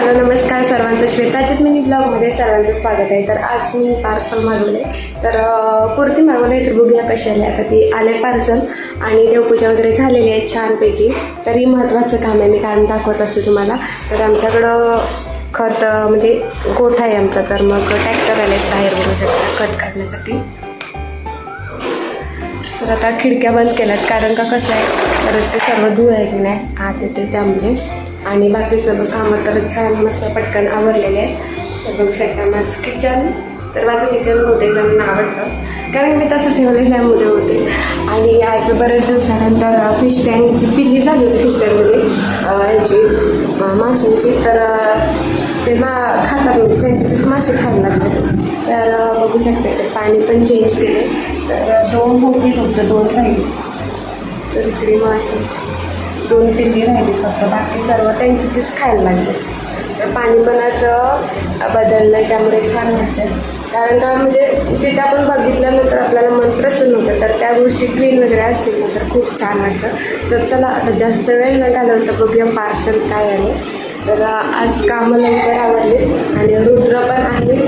Hello नमस्कार सर्वांचं. श्वेताचित mini ब्लॉगमध्ये सर्वांचं स्वागत आहे. तर आज मी पार्सल मागवले तर कुर्ती मागवली तर बघूया कशी आली. आता ती आले पार्सल आणि देवपूजा वगैरे झालेली आहे छानपैकी. तरी महत्त्वाचं काम आहे. मी कायम दाखवत असते तुम्हाला. तर आमच्याकडं खत म्हणजे गोठा आहे आमचा. तर मग ट्रॅक्टर आले बाहेर बघू शकता खत काढण्यासाठी. तर आता खिडक्या बंद केल्यात. कारण का कसं आहे? तर ते सर्व धूळ आहे की नाही? आत येते त्यामुळे. आणि बाकी सर्व कामं तर छान मस्त पटकन आवरलेले आहे तर बघू शकता माझं किचन. तर माझं किचन होते जणांना आवडतं. कारण मी तसं ठेवलेलं होते. आणि आज बरेच दिवसानंतर फिश टँकची पिल्ली झाली होती फिश टँकमध्ये याची माशांची. तर ते मा खातात म्हणजे त्यांचे तसं मासे खायला लागले. तर बघू शकते ते पाणी पण चेंज केले तर दोन होते फक्त दोन राहिली. तर इकडे मासे दोन पिल्ली राहिली फक्त. बाकी सर्व त्यांची तीच खायला लागली. तर पाणी पण बदललं त्यामुळे छान वाटतं कारण का म्हणजे जिथे आपण बघितल्यानंतर आपल्याला मन प्रसन्न होतं. तर त्या गोष्टी क्लीन वगैरे असतील ना तर खूप छान वाटतं. तर चला आता जास्त वेळ न घालवता बघूया पार्सल काय आले तर आज कामं लवकर आवरलीत आणि रुद्र पण आहे.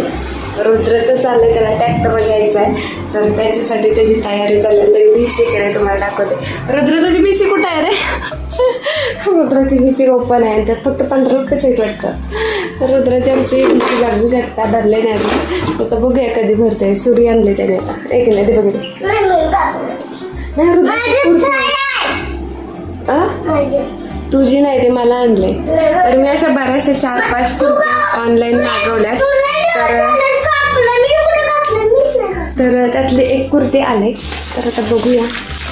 रुद्रचं आहे त्याला टॅक्टर घ्यायचा आहे. तर त्याच्यासाठी त्याची तयारी चालली तरी भीशी कडे तुम्हाला दाखवते. रुद्र तुझी भीशी कुठं आहे रे? रुद्राची भिशी ओपन आहे त्यात फक्त पंधरा रुपयेच आहेत वाटतं. तर रुद्राची आमची भिशी लागू शकता भरले नाही तर बघूया कधी भरते. सूर्य आणले त्याने आता. एक नाही ते बघितलं नाही? तुझी नाही ते मला आणले तर मी अशा बऱ्याचशा चार पाच कुर्त्या ऑनलाईन मागवल्यात. तर तर त्यातले एक कुर्ते आले. तर आता बघूया.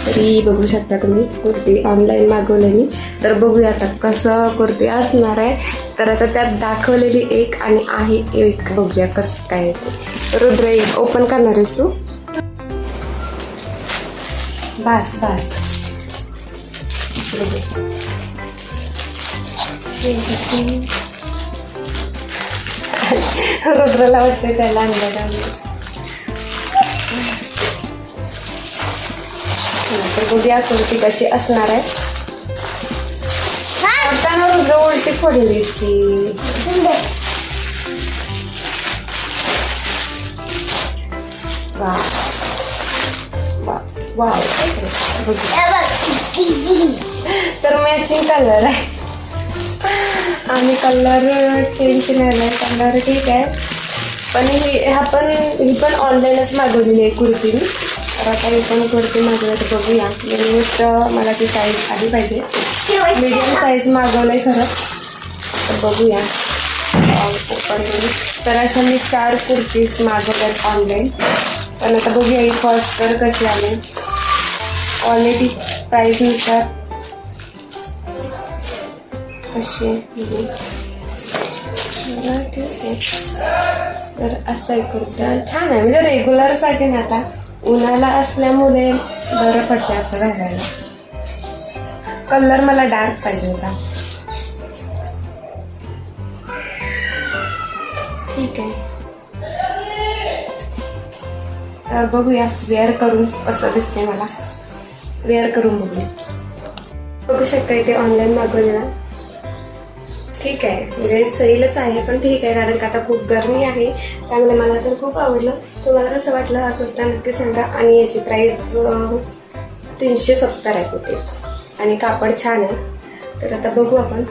तरी बघू शकता तुम्ही कुर्ती ऑनलाईन मागवले मी तर बघूया आता कसं कुर्ती असणार आहे. तर आता त्यात दाखवलेली एक आणि आहे एक. बघूया कसं काय ते. रुद्र ओपन करणार आहेस तू? बास बास. रुद्रला वाटते त्याला आणलं तर बघूया कुर्ती कशी असणार आहे. रुद्र उलटी फोडली ती वा. वा तर मॅचिंग कलर आहे. आणि कलर चेंज नाही कलर ठीक आहे. पण ही ह्या पण ही पण ऑनलाईनच मागवलेली आहे कुर्ती मी. तर आता ही पण माझ्याकडे मागवली तर बघूया. मेन गोष्ट मला ती साईज आली पाहिजे. मीडियम साईज मागवलं आहे खरं. तर बघूया. ओपन तर अशा मी चार कुर्तीज मागवल्यात ऑनलाईन पण आता बघूया ही फर्स्ट तर कशी आली. क्वालिटी प्राईजनुसार कशी आहे. ठीक आहे तर असं आहे कुर्ता. छान आहे. म्हणजे रेग्युलरसाठी ना आता. उन्हाळा असल्यामुळे बरं पडते असं घालायला कलर मला डार्क पाहिजे होता. ठीक आहे. तर बघूया वेअर करून कसं दिसते मला. वेअर करून बघूया. बघू शकता इथे ऑनलाईन मागवलेला. ठीक आहे. म्हणजे सैलच आहे पण ठीक आहे कारण का आता खूप गरमी आहे. त्यामुळे मला तर खूप आवडलं. तुम्हाला कसं वाटलं हा कुर्ता नक्की सांगा. आणि याची प्राईस तीनशे सत्तर आहे होते आणि कापड छान आहे. तर आता बघू आपण.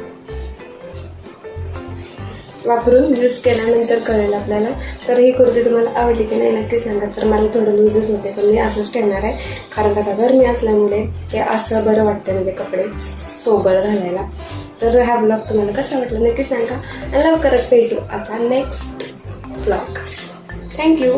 वापरून यूज केल्यानंतर कळेल आपल्याला. तर ही कुर्ती तुम्हाला आवडली की नाही नक्की सांगा. तर मला थोडं लूजच होते पण मी असंच ठेवणार आहे. कारण आता गरमी असल्यामुळे ते असं बरं वाटतं म्हणजे कपडे सोबळ घालायला. तर हा ब्लॉग तुम्हाला कसा वाटला नक्की सांगा. आणि लवकरच भेटू आता नेक्स्ट ब्लॉग थँक्यू